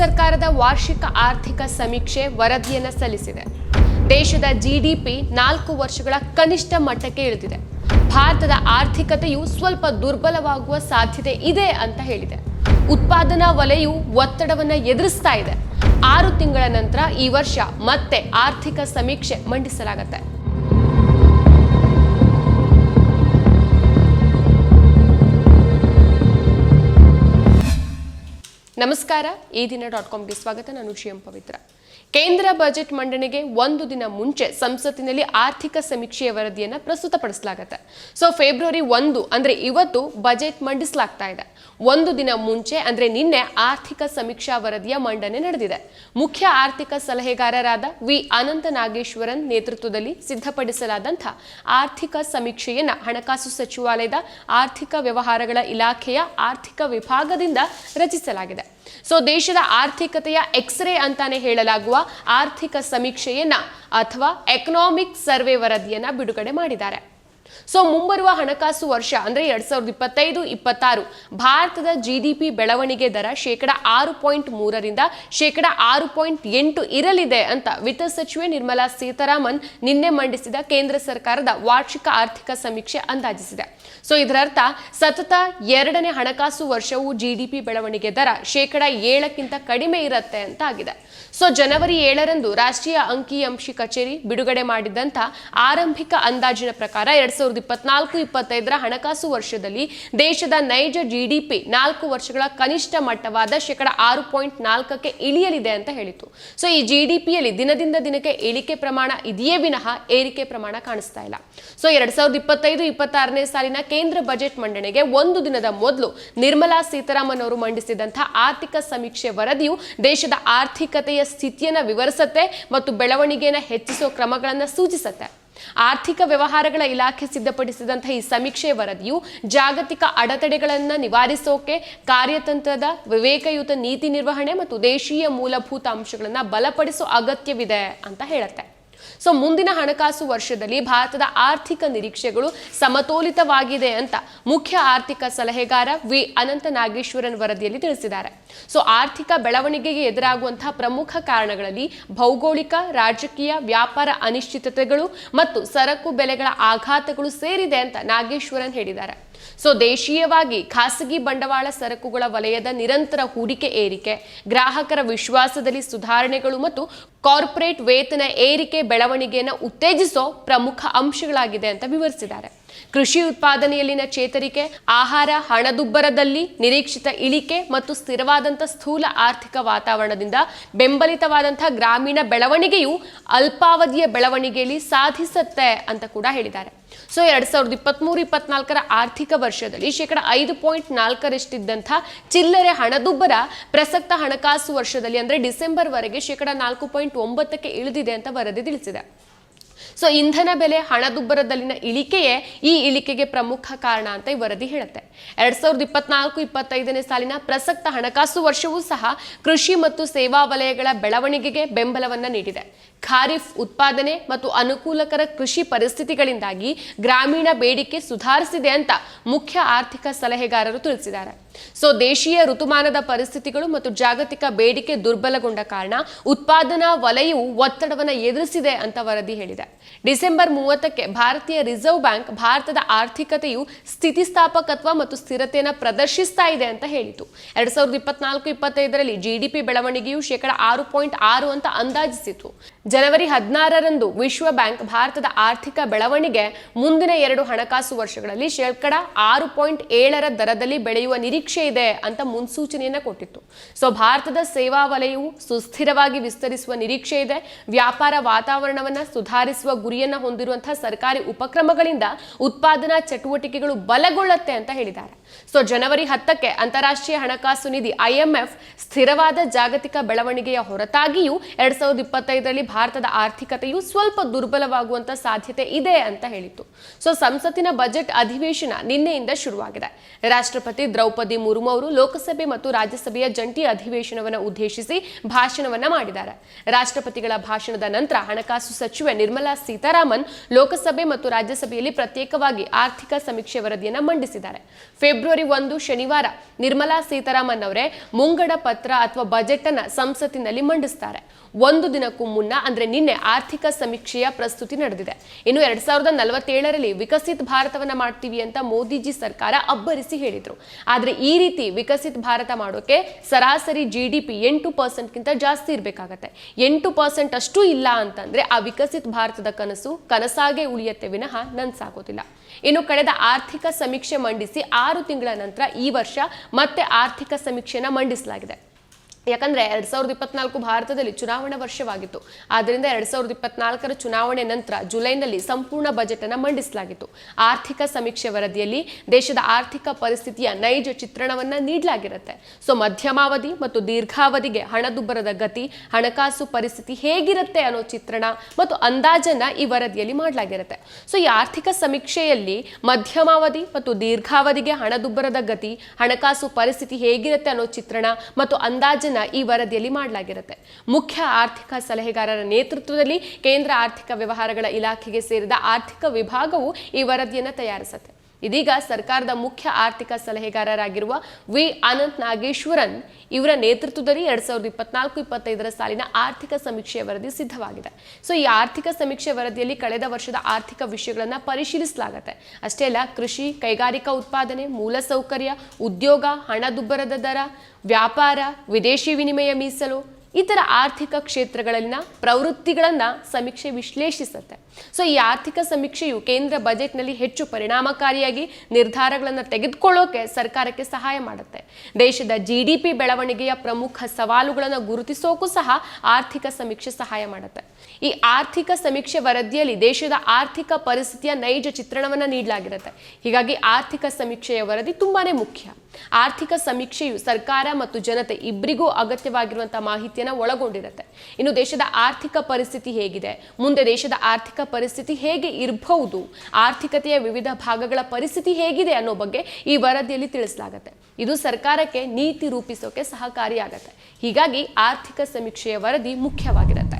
ಸರ್ಕಾರದ ವಾರ್ಷಿಕ ಆರ್ಥಿಕ ಸಮೀಕ್ಷೆ ವರದಿಯನ್ನು ಸಲ್ಲಿಸಿದೆ. ದೇಶದ ಜಿಡಿಪಿ ನಾಲ್ಕು ವರ್ಷಗಳ ಕನಿಷ್ಠ ಮಟ್ಟಕ್ಕೆ ಇಳಿದಿದೆ. ಭಾರತದ ಆರ್ಥಿಕತೆಯು ಸ್ವಲ್ಪ ದುರ್ಬಲವಾಗುವ ಸಾಧ್ಯತೆ ಇದೆ ಅಂತ ಹೇಳಿದೆ. ಉತ್ಪಾದನಾ ವಲಯವು ಒತ್ತಡವನ್ನು ಎದುರಿಸ್ತಾ ಇದೆ. ಆರು ತಿಂಗಳ ನಂತರ ಈ ವರ್ಷ ಮತ್ತೆ ಆರ್ಥಿಕ ಸಮೀಕ್ಷೆ ಮಂಡಿಸಲಾಗುತ್ತೆ. ನಮಸ್ಕಾರ. ಈ ದಿನ ಡಾಟ್ ಕಾಮ್ಗೆ ಸ್ವಾಗತ. ನಾನು ಶಿಎಂ ಪವಿತ್ರ. ಕೇಂದ್ರ ಬಜೆಟ್ ಮಂಡನೆಗೆ ಒಂದು ದಿನ ಮುಂಚೆ ಸಂಸತ್ತಿನಲ್ಲಿ ಆರ್ಥಿಕ ಸಮೀಕ್ಷೆಯ ವರದಿಯನ್ನು ಪ್ರಸ್ತುತಪಡಿಸಲಾಗುತ್ತೆ. ಸೊ ಫೆಬ್ರವರಿ ಒಂದು ಅಂದ್ರೆ ಇವತ್ತು ಬಜೆಟ್ ಮಂಡಿಸಲಾಗ್ತಾ ಇದೆ. ಒಂದು ದಿನ ಮುಂಚೆ ಅಂದ್ರೆ ನಿನ್ನೆ ಆರ್ಥಿಕ ಸಮೀಕ್ಷಾ ವರದಿಯ ಮಂಡನೆ ನಡೆದಿದೆ. ಮುಖ್ಯ ಆರ್ಥಿಕ ಸಲಹೆಗಾರರಾದ ವಿ ಅನಂತ ನಾಗೇಶ್ವರನ್ ನೇತೃತ್ವದಲ್ಲಿ ಸಿದ್ಧಪಡಿಸಲಾದಂಥ ಆರ್ಥಿಕ ಸಮೀಕ್ಷೆಯನ್ನ ಹಣಕಾಸು ಸಚಿವಾಲಯದ ಆರ್ಥಿಕ ವ್ಯವಹಾರಗಳ ಇಲಾಖೆಯ ಆರ್ಥಿಕ ವಿಭಾಗದಿಂದ ರಚಿಸಲಾಗಿದೆ. ಸೊ ದೇಶದ ಆರ್ಥಿಕತೆಯ ಎಕ್ಸ್ರೇ ಅಂತಾನೆ ಹೇಳಲಾಗುವ ಆರ್ಥಿಕ ಸಮೀಕ್ಷೆಯನ್ನ ಅಥವಾ ಎಕನಾಮಿಕ್ ಸರ್ವೆ ವರದಿಯನ್ನ ಬಿಡುಗಡೆ ಮಾಡಿದ್ದಾರೆ. ಸೊ ಮುಂಬರುವ ಹಣಕಾಸು ವರ್ಷ ಅಂದ್ರೆ ಎರಡ್ ಸಾವಿರದ ಇಪ್ಪತ್ತೈದು, ಇಪ್ಪತ್ತಾರು, ಭಾರತದ ಜಿಡಿಪಿ ಬೆಳವಣಿಗೆ ದರ ಶೇಕಡ ಆರು ಪಾಯಿಂಟ್ ಮೂರರಿಂದ ಶೇಕಡ ಆರು ಪಾಯಿಂಟ್ ಎಂಟು ಇರಲಿದೆ ಅಂತ ವಿತ್ತ ಸಚಿವೆ ನಿರ್ಮಲಾ ಸೀತಾರಾಮನ್ ನಿನ್ನೆ ಮಂಡಿಸಿದ ಕೇಂದ್ರ ಸರ್ಕಾರದ ವಾರ್ಷಿಕ ಆರ್ಥಿಕ ಸಮೀಕ್ಷೆ ಅಂದಾಜಿಸಿದೆ. ಸೊ ಇದರರ್ಥ ಸತತ ಎರಡನೇ ಹಣಕಾಸು ವರ್ಷವು ಜಿಡಿಪಿ ಬೆಳವಣಿಗೆ ದರ ಶೇಕಡ ಏಳಕ್ಕಿಂತ ಕಡಿಮೆ ಇರುತ್ತೆ ಅಂತ ಆಗಿದೆ. ಸೊ ಜನವರಿ ಏಳರಂದು ರಾಷ್ಟ್ರೀಯ ಅಂಕಿಅಂಶಿ ಕಚೇರಿ ಬಿಡುಗಡೆ ಮಾಡಿದಂಥ ಆರಂಭಿಕ ಅಂದಾಜಿನ ಪ್ರಕಾರ ಎರಡ್ ಸಾವಿರದ ಇಪ್ಪತ್ನಾಲ್ಕು, ಇಪ್ಪತ್ತೈದರ ಹಣಕಾಸು ವರ್ಷದಲ್ಲಿ ದೇಶದ ನೈಜ ಜಿಡಿಪಿ ನಾಲ್ಕು ವರ್ಷಗಳ ಕನಿಷ್ಠ ಮಟ್ಟವಾದ ಶೇಕಡ ಆರು ಪಾಯಿಂಟ್ ನಾಲ್ಕಕ್ಕೆ ಇಳಿಯಲಿದೆ ಅಂತ ಹೇಳಿತು. ಸೊ ಈ ಜಿಡಿಪಿಯಲ್ಲಿ ದಿನದಿಂದ ದಿನಕ್ಕೆ ಇಳಿಕೆ ಪ್ರಮಾಣ ಇದೆಯೇ ವಿನಃ ಏರಿಕೆ ಪ್ರಮಾಣ ಕಾಣಿಸ್ತಾ ಇಲ್ಲ. ಸೊ ಎರಡ್ ಸಾವಿರದ ಇಪ್ಪತ್ತೈದು, ಇಪ್ಪತ್ತಾರನೇ ಸಾಲಿನ ಕೇಂದ್ರ ಬಜೆಟ್ ಮಂಡನೆಗೆ ಒಂದು ದಿನದ ಮೊದಲು ನಿರ್ಮಲಾ ಸೀತಾರಾಮನ್ ಅವರು ಮಂಡಿಸಿದಂತಹ ಆರ್ಥಿಕ ಸಮೀಕ್ಷೆ ವರದಿಯು ದೇಶದ ಆರ್ಥಿಕತೆಯ ಸ್ಥಿತಿಯನ್ನು ವಿವರಿಸುತ್ತೆ ಮತ್ತು ಬೆಳವಣಿಗೆಯನ್ನು ಹೆಚ್ಚಿಸುವ ಕ್ರಮಗಳನ್ನು ಸೂಚಿಸುತ್ತೆ. ಆರ್ಥಿಕ ವ್ಯವಹಾರಗಳ ಇಲಾಖೆ ಸಿದ್ಧಪಡಿಸಿದಂತಹ ಈ ಸಮೀಕ್ಷೆ ವರದಿಯು ಜಾಗತಿಕ ಅಡೆತಡೆಗಳನ್ನು ನಿವಾರಿಸೋಕೆ ಕಾರ್ಯತಂತ್ರದ ವಿವೇಕಯುತ ನೀತಿ ನಿರ್ವಹಣೆ ಮತ್ತು ದೇಶೀಯ ಮೂಲಭೂತ ಅಂಶಗಳನ್ನು ಬಲಪಡಿಸೋ ಅಗತ್ಯವಿದೆ ಅಂತ ಹೇಳುತ್ತೆ. ಸೊ ಮುಂದಿನ ಹಣಕಾಸು ವರ್ಷದಲ್ಲಿ ಭಾರತದ ಆರ್ಥಿಕ ನಿರೀಕ್ಷೆಗಳು ಸಮತೋಲಿತವಾಗಿದೆ ಅಂತ ಮುಖ್ಯ ಆರ್ಥಿಕ ಸಲಹೆಗಾರ ವಿ ಅನಂತ ನಾಗೇಶ್ವರನ್ ವರದಿಯಲ್ಲಿ ತಿಳಿಸಿದ್ದಾರೆ. ಸೊ ಆರ್ಥಿಕ ಬೆಳವಣಿಗೆಗೆ ಎದುರಾಗುವಂತಹ ಪ್ರಮುಖ ಕಾರಣಗಳಲ್ಲಿ ಭೌಗೋಳಿಕ, ರಾಜಕೀಯ, ವ್ಯಾಪಾರ ಅನಿಶ್ಚಿತತೆಗಳು ಮತ್ತು ಸರಕು ಬೆಲೆಗಳ ಆಘಾತಗಳು ಸೇರಿದೆ ಅಂತ ನಾಗೇಶ್ವರನ್ ಹೇಳಿದ್ದಾರೆ. ಸೊ ದೇಶೀಯವಾಗಿ ಖಾಸಗಿ ಬಂಡವಾಳ ಸರಕುಗಳ ವಲಯದ ನಿರಂತರ ಹೂಡಿಕೆ ಏರಿಕೆ, ಗ್ರಾಹಕರ ವಿಶ್ವಾಸದಲ್ಲಿ ಸುಧಾರಣೆಗಳು ಮತ್ತು ಕಾರ್ಪೊರೇಟ್ ವೇತನ ಏರಿಕೆ ಬೆಳವಣಿಗೆಯನ್ನು ಉತ್ತೇಜಿಸೋ ಪ್ರಮುಖ ಅಂಶಗಳಾಗಿದೆ ಅಂತ ವಿವರಿಸಿದ್ದಾರೆ. ಕೃಷಿ ಉತ್ಪಾದನೆಯಲ್ಲಿನ ಚೇತರಿಕೆ, ಆಹಾರ, ಹಣದುಬ್ಬರದಲ್ಲಿ ನಿರೀಕ್ಷಿತ ಇಳಿಕೆ ಮತ್ತು ಸ್ಥಿರವಾದಂಥ ಸ್ಥೂಲ ಆರ್ಥಿಕ ವಾತಾವರಣದಿಂದ ಬೆಂಬಲಿತವಾದಂಥ ಗ್ರಾಮೀಣ ಬೆಳವಣಿಗೆಯು ಅಲ್ಪಾವಧಿಯ ಬೆಳವಣಿಗೆಯಲ್ಲಿ ಸಾಧಿಸುತ್ತೆ ಅಂತ ಕೂಡ ಹೇಳಿದ್ದಾರೆ. ಸೊ ಎರಡ್ ಸಾವಿರದ ಇಪ್ಪತ್ಮೂರು, ಇಪ್ಪತ್ನಾಲ್ಕರ ಆರ್ಥಿಕ ವರ್ಷದಲ್ಲಿ ಶೇಕಡ ಐದು ಪಾಯಿಂಟ್ ನಾಲ್ಕರಷ್ಟಿದ್ದಂಥ ಚಿಲ್ಲರೆ ಹಣದುಬ್ಬರ ಪ್ರಸಕ್ತ ಹಣಕಾಸು ವರ್ಷದಲ್ಲಿ ಅಂದ್ರೆ ಡಿಸೆಂಬರ್ ವರೆಗೆ ಶೇಕಡ ನಾಲ್ಕು ಪಾಯಿಂಟ್ ಒಂಬತ್ತಕ್ಕೆ ಇಳಿದಿದೆ ಅಂತ ವರದಿ ತಿಳಿಸಿದೆ. ಸೊ ಇಂಧನ ಬೆಲೆ ಹಣದುಬ್ಬರದಲ್ಲಿನ ಇಳಿಕೆಯೇ ಈ ಇಳಿಕೆಗೆ ಪ್ರಮುಖ ಕಾರಣ ಅಂತ ಈ ವರದಿ ಹೇಳುತ್ತೆ. ಎರಡ್ ಸಾವಿರದ ಇಪ್ಪತ್ನಾಲ್ಕು, ಇಪ್ಪತ್ತೈದನೇ ಸಾಲಿನ ಪ್ರಸಕ್ತ ಹಣಕಾಸು ವರ್ಷವೂ ಸಹ ಕೃಷಿ ಮತ್ತು ಸೇವಾ ವಲಯಗಳ ಬೆಳವಣಿಗೆಗೆ ಬೆಂಬಲವನ್ನ ನೀಡಿದೆ. ಖಾರಿಫ್ ಉತ್ಪಾದನೆ ಮತ್ತು ಅನುಕೂಲಕರ ಕೃಷಿ ಪರಿಸ್ಥಿತಿಗಳಿಂದಾಗಿ ಗ್ರಾಮೀಣ ಬೇಡಿಕೆ ಸುಧಾರಿಸಿದೆ ಅಂತ ಮುಖ್ಯ ಆರ್ಥಿಕ ಸಲಹೆಗಾರರು ತಿಳಿಸಿದ್ದಾರೆ. ಸೊ ದೇಶೀಯ ಋತುಮಾನದ ಪರಿಸ್ಥಿತಿಗಳು ಮತ್ತು ಜಾಗತಿಕ ಬೇಡಿಕೆ ದುರ್ಬಲಗೊಂಡ ಕಾರಣ ಉತ್ಪಾದನಾ ವಲಯವು ಒತ್ತಡವನ್ನು ಎದುರಿಸಿದೆ ಅಂತ ವರದಿ ಹೇಳಿದೆ. ಡಿಸೆಂಬರ್ ಮೂವತ್ತಕ್ಕೆ ಭಾರತೀಯ ರಿಸರ್ವ್ ಬ್ಯಾಂಕ್ ಭಾರತದ ಆರ್ಥಿಕತೆಯು ಸ್ಥಿತಿಸ್ಥಾಪಕತ್ವ ಮತ್ತು ಸ್ಥಿರತೆಯನ್ನು ಪ್ರದರ್ಶಿಸ್ತಾ ಇದೆ ಅಂತ ಹೇಳಿತು. ಎರಡ್ ಸಾವಿರದ ಇಪ್ಪತ್ನಾಲ್ಕು ಇಪ್ಪತ್ತೈದರಲ್ಲಿ ಜಿಡಿಪಿ ಬೆಳವಣಿಗೆಯು ಶೇಕಡ ಆರು ಪಾಯಿಂಟ್ ಆರು ಅಂತ ಅಂದಾಜಿಸಿತು. ಜನವರಿ ಹದಿನಾರರಂದು ವಿಶ್ವ ಬ್ಯಾಂಕ್ ಭಾರತದ ಆರ್ಥಿಕ ಬೆಳವಣಿಗೆ ಮುಂದಿನ ಎರಡು ಹಣಕಾಸು ವರ್ಷಗಳಲ್ಲಿ ಶೇಕಡ ಆರು ಪಾಯಿಂಟ್ ಏಳರ ದರದಲ್ಲಿ ಬೆಳೆಯುವ ನಿರೀಕ್ಷೆ ಇದೆ ಅಂತ ಮುನ್ಸೂಚನೆಯನ್ನ ಕೊಟ್ಟಿತ್ತು. ಸೊ, ಭಾರತದ ಸೇವಾ ವಲಯವು ಸುಸ್ಥಿರವಾಗಿ ವಿಸ್ತರಿಸುವ ನಿರೀಕ್ಷೆ ಇದೆ. ವ್ಯಾಪಾರ ವಾತಾವರಣವನ್ನ ಸುಧಾರಿಸುವ ಗುರಿಯನ್ನ ಹೊಂದಿರುವಂತಹ ಸರ್ಕಾರಿ ಉಪಕ್ರಮಗಳಿಂದ ಉತ್ಪಾದನಾ ಚಟುವಟಿಕೆಗಳು ಬಲಗೊಳ್ಳುತ್ತೆ ಅಂತ ಹೇಳಿದ್ದಾರೆ. ಸೊ, ಜನವರಿ ಹತ್ತಕ್ಕೆ ಅಂತಾರಾಷ್ಟ್ರೀಯ ಹಣಕಾಸು ನಿಧಿ ಐಎಂಎಫ್ ಸ್ಥಿರವಾದ ಜಾಗತಿಕ ಬೆಳವಣಿಗೆಯ ಹೊರತಾಗಿಯೂ ಎರಡ್ ಸಾವಿರದ ಇಪ್ಪತ್ತೈದರಲ್ಲಿ ಭಾರತದ ಆರ್ಥಿಕತೆಯು ಸ್ವಲ್ಪ ದುರ್ಬಲವಾಗುವಂತ ಸಾಧ್ಯತೆ ಇದೆ ಅಂತ ಹೇಳಿತ್ತು. ಸೊ ಸಂಸತ್ತಿನ ಬಜೆಟ್ ಅಧಿವೇಶನ ನಿನ್ನೆಯಿಂದ ಶುರುವಾಗಿದೆ. ರಾಷ್ಟ್ರಪತಿ ದ್ರೌಪದಿ ಮುರ್ಮು ಅವರು ಲೋಕಸಭೆ ಮತ್ತು ರಾಜ್ಯಸಭೆಯ ಜಂಟಿ ಅಧಿವೇಶನವನ್ನು ಉದ್ದೇಶಿಸಿ ಭಾಷಣವನ್ನ ಮಾಡಿದ್ದಾರೆ. ರಾಷ್ಟ್ರಪತಿಗಳ ಭಾಷಣದ ನಂತರ ಹಣಕಾಸು ಸಚಿವೆ ನಿರ್ಮಲಾ ಸೀತಾರಾಮನ್ ಲೋಕಸಭೆ ಮತ್ತು ರಾಜ್ಯಸಭೆಯಲ್ಲಿ ಪ್ರತ್ಯೇಕವಾಗಿ ಆರ್ಥಿಕ ಸಮೀಕ್ಷೆ ವರದಿಯನ್ನು ಮಂಡಿಸಿದ್ದಾರೆ. ಫೆಬ್ರವರಿ ಒಂದು, ಶನಿವಾರ ನಿರ್ಮಲಾ ಸೀತಾರಾಮನ್ ಅವರೇ ಮುಂಗಡ ಪತ್ರ ಅಥವಾ ಬಜೆಟ್ ಅನ್ನ ಸಂಸತ್ತಿನಲ್ಲಿ ಮಂಡಿಸ್ತಾರೆ. ಒಂದು ದಿನಕ್ಕೂ ಮುನ್ನ ಅಂದ್ರೆ ನಿನ್ನೆ ಆರ್ಥಿಕ ಸಮೀಕ್ಷೆಯ ಪ್ರಸ್ತುತಿ ನಡೆದಿದೆ. ಇನ್ನು ಎರಡ್ ಸಾವಿರದ ನಲವತ್ತೇಳರಲ್ಲಿ ವಿಕಸಿತ ಭಾರತವನ್ನ ಮಾಡ್ತೀವಿ ಅಂತ ಮೋದಿಜಿ ಸರ್ಕಾರ ಅಬ್ಬರಿಸಿ ಹೇಳಿದ್ರು. ಆದ್ರೆ ಈ ರೀತಿ ವಿಕಸಿತ ಭಾರತ ಮಾಡೋಕೆ ಸರಾಸರಿ ಜಿ ಡಿ ಪಿ ಎಂಟು ಪರ್ಸೆಂಟ್ಗಿಂತ ಜಾಸ್ತಿ ಇರಬೇಕಾಗತ್ತೆ. ಎಂಟು ಪರ್ಸೆಂಟ್ ಅಷ್ಟು ಇಲ್ಲ ಅಂತಂದ್ರೆ ಆ ವಿಕಸಿತ ಭಾರತದ ಕನಸು ಕನಸಾಗೆ ಉಳಿಯತ್ತೆ ವಿನಃ ನನ್ಸಾಗೋದಿಲ್ಲ. ಇನ್ನು ಕಳೆದ ಆರ್ಥಿಕ ಸಮೀಕ್ಷೆ ಮಂಡಿಸಿ ಆರು ತಿಂಗಳ ನಂತರ ಈ ವರ್ಷ ಮತ್ತೆ ಆರ್ಥಿಕ ಸಮೀಕ್ಷೆನ ಮಂಡಿಸಲಾಗಿದೆ. ಯಾಕಂದ್ರೆ ಎರಡ್ ಸಾವಿರದ ಇಪ್ಪತ್ನಾಲ್ಕು ಭಾರತದಲ್ಲಿ ಚುನಾವಣಾ ವರ್ಷವಾಗಿತ್ತು. ಆದ್ರಿಂದ ಎರಡ್ ಸಾವಿರದ ಇಪ್ಪತ್ನಾಲ್ಕರ ಚುನಾವಣೆ ನಂತರ ಜುಲೈನಲ್ಲಿ ಸಂಪೂರ್ಣ ಬಜೆಟ್ ಅನ್ನು ಮಂಡಿಸಲಾಗಿತ್ತು. ಆರ್ಥಿಕ ಸಮೀಕ್ಷೆ ವರದಿಯಲ್ಲಿ ದೇಶದ ಆರ್ಥಿಕ ಪರಿಸ್ಥಿತಿಯ ನೈಜ ಚಿತ್ರಣವನ್ನ ನೀಡಲಾಗಿರುತ್ತೆ. ಸೊ ಮಧ್ಯಮಾವಧಿ ಮತ್ತು ದೀರ್ಘಾವಧಿಗೆ ಹಣದುಬ್ಬರದ ಗತಿ, ಹಣಕಾಸು ಪರಿಸ್ಥಿತಿ ಹೇಗಿರುತ್ತೆ ಅನ್ನೋ ಚಿತ್ರಣ ಮತ್ತು ಅಂದಾಜನ್ನ ಈ ವರದಿಯಲ್ಲಿ ಮಾಡಲಾಗಿರುತ್ತೆ. ಸೊ ಈ ಆರ್ಥಿಕ ಸಮೀಕ್ಷೆಯಲ್ಲಿ ಮಧ್ಯಮಾವಧಿ ಮತ್ತು ದೀರ್ಘಾವಧಿಗೆ ಹಣದುಬ್ಬರದ ಗತಿ, ಹಣಕಾಸು ಪರಿಸ್ಥಿತಿ ಹೇಗಿರುತ್ತೆ ಅನ್ನೋ ಚಿತ್ರಣ ಮತ್ತು ಈ ವರದಿಯಲ್ಲಿ ಮಾಡಲಾಗಿರುತ್ತೆ. ಮುಖ್ಯ ಆರ್ಥಿಕ ಸಲಹೆಗಾರರ ನೇತೃತ್ವದಲ್ಲಿ ಕೇಂದ್ರ ಆರ್ಥಿಕ ವ್ಯವಹಾರಗಳ ಇಲಾಖೆಗೆ ಸೇರಿದ ಆರ್ಥಿಕ ವಿಭಾಗವು ಈ ವರದಿಯನ್ನು ತಯಾರಿಸುತ್ತೆ. ಇದೀಗ ಸರ್ಕಾರದ ಮುಖ್ಯ ಆರ್ಥಿಕ ಸಲಹೆಗಾರರಾಗಿರುವ ವಿ. ಅನಂತ್ ನಾಗೇಶ್ವರನ್ ಇವರ ನೇತೃತ್ವದಲ್ಲಿ ಎರಡ್ ಸಾವಿರದ ಇಪ್ಪತ್ನಾಲ್ಕು, ಇಪ್ಪತ್ತೈದರ ಸಾಲಿನ ಆರ್ಥಿಕ ಸಮೀಕ್ಷೆಯ ವರದಿ ಸಿದ್ಧವಾಗಿದೆ. ಸೊ, ಈ ಆರ್ಥಿಕ ಸಮೀಕ್ಷೆ ವರದಿಯಲ್ಲಿ ಕಳೆದ ವರ್ಷದ ಆರ್ಥಿಕ ವಿಷಯಗಳನ್ನು ಪರಿಶೀಲಿಸಲಾಗುತ್ತೆ. ಅಷ್ಟೇ ಅಲ್ಲ, ಕೃಷಿ, ಕೈಗಾರಿಕಾ ಉತ್ಪಾದನೆ ಮೂಲಸೌಕರ್ಯ ಉದ್ಯೋಗ, ಹಣದುಬ್ಬರದ ದರ, ವ್ಯಾಪಾರ, ವಿದೇಶಿ ವಿನಿಮಯ ಮೀಸಲು ಇತರ ಆರ್ಥಿಕ ಕ್ಷೇತ್ರಗಳಲ್ಲಿನ ಪ್ರವೃತ್ತಿಗಳನ್ನು ಸಮೀಕ್ಷೆ ವಿಶ್ಲೇಷಿಸುತ್ತೆ. ಸೊ ಈ ಆರ್ಥಿಕ ಸಮೀಕ್ಷೆಯು ಕೇಂದ್ರ ಬಜೆಟ್ನಲ್ಲಿ ಹೆಚ್ಚು ಪರಿಣಾಮಕಾರಿಯಾಗಿ ನಿರ್ಧಾರಗಳನ್ನು ತೆಗೆದುಕೊಳ್ಳೋಕೆ ಸರ್ಕಾರಕ್ಕೆ ಸಹಾಯ ಮಾಡುತ್ತೆ. ದೇಶದ ಜಿ ಡಿ ಪಿ ಬೆಳವಣಿಗೆಯ ಪ್ರಮುಖ ಸವಾಲುಗಳನ್ನು ಗುರುತಿಸೋಕ್ಕೂ ಸಹ ಆರ್ಥಿಕ ಸಮೀಕ್ಷೆ ಸಹಾಯ ಮಾಡುತ್ತೆ. ಈ ಆರ್ಥಿಕ ಸಮೀಕ್ಷೆ ವರದಿಯಲ್ಲಿ ದೇಶದ ಆರ್ಥಿಕ ಪರಿಸ್ಥಿತಿಯ ನೈಜ ಚಿತ್ರಣವನ್ನು ನೀಡಲಾಗಿರುತ್ತೆ. ಹೀಗಾಗಿ ಆರ್ಥಿಕ ಸಮೀಕ್ಷೆಯ ವರದಿ ತುಂಬಾನೇ ಮುಖ್ಯ. ಆರ್ಥಿಕ ಸಮೀಕ್ಷೆಯು ಸರ್ಕಾರ ಮತ್ತು ಜನತೆ ಇಬ್ಬರಿಗೂ ಅಗತ್ಯವಾಗಿರುವಂತಹ ಮಾಹಿತಿಯನ್ನು ಒಳಗೊಂಡಿರುತ್ತೆ. ಇನ್ನು ದೇಶದ ಆರ್ಥಿಕ ಪರಿಸ್ಥಿತಿ ಹೇಗಿದೆ? ಮುಂದೆ ದೇಶದ ಆರ್ಥಿಕ ಪರಿಸ್ಥಿತಿ ಹೇಗೆ ಇರಬಹುದು? ಆರ್ಥಿಕತೆಯ ವಿವಿಧ ಭಾಗಗಳ ಪರಿಸ್ಥಿತಿ ಹೇಗಿದೆ ಅನ್ನೋ ಬಗ್ಗೆ ಈ ವರದಿಯಲ್ಲಿ ತಿಳಿಸಲಾಗುತ್ತೆ. ಇದು ಸರ್ಕಾರಕ್ಕೆ ನೀತಿ ರೂಪಿಸೋಕೆ ಸಹಕಾರಿಯಾಗತ್ತೆ. ಹೀಗಾಗಿ ಆರ್ಥಿಕ ಸಮೀಕ್ಷೆಯ ವರದಿ ಮುಖ್ಯವಾಗಿರುತ್ತೆ.